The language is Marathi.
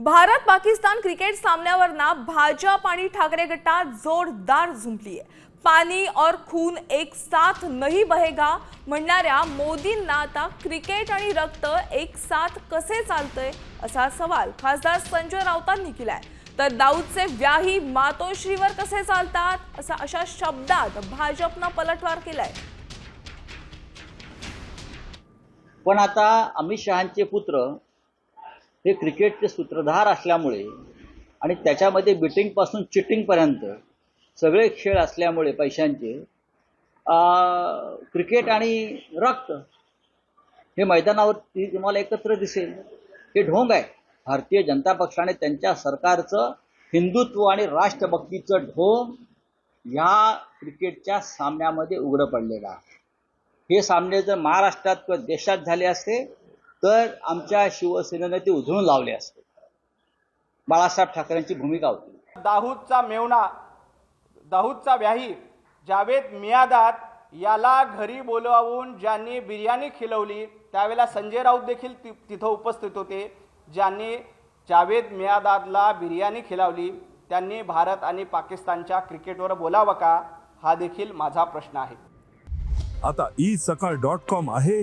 भारत पाकिस्तान क्रिकेट सामन्यावर ना भाजप आणि ठाकरे गटात जोरदार झुंपली आहे पाणी और खून एक साथ नहीं बहेगा म्हणणाऱ्या मोदींना आता क्रिकेट आणि रक्त एक साथ कसे चालतंय असा सवाल खासदार संजय राऊतांनी केलाय. तर दाऊदचे व्याही मातोश्रीवर कसे चालतात असा अशा शब्दात भाजपनं पलटवार केलाय. पण आता अमित शहांचे पुत्र हे क्रिकेटचे सूत्रधार असल्यामुळे आणि त्याच्यामध्ये बिटिंगपासून चिटिंगपर्यंत सगळे खेळ असल्यामुळे पैशांचे क्रिकेट आणि रक्त हे मैदानावर ती तुम्हाला एकत्र दिसेल. हे ढोंग आहे. भारतीय जनता पक्षाने त्यांच्या सरकारचं हिंदुत्व आणि राष्ट्रभक्तीचं ढोंग ह्या क्रिकेटच्या सामन्यामध्ये उघडं पडलेलं आहे. हे सामने जर महाराष्ट्रात किंवा देशात झाले असते तर आमच्या शिवसेनेने ते उधळून लावले असते. बाळासाहेब ठाकरेंची भूमिका होती. दाऊदचा मेवणा दाऊदचा व्याही जावेद मियादात याला घरी बोलवून ज्यांनी बिर्याणी खिलवली त्यावेळेला संजय राऊत देखील ति- तिथं उपस्थित होते. ज्यांनी जावेद मियादादला बिर्याणी खिलावली त्यांनी भारत आणि पाकिस्तानच्या क्रिकेटवर बोलावं का? हा देखील माझा प्रश्न आहे. आता ई सकाळ डॉट कॉम आहे.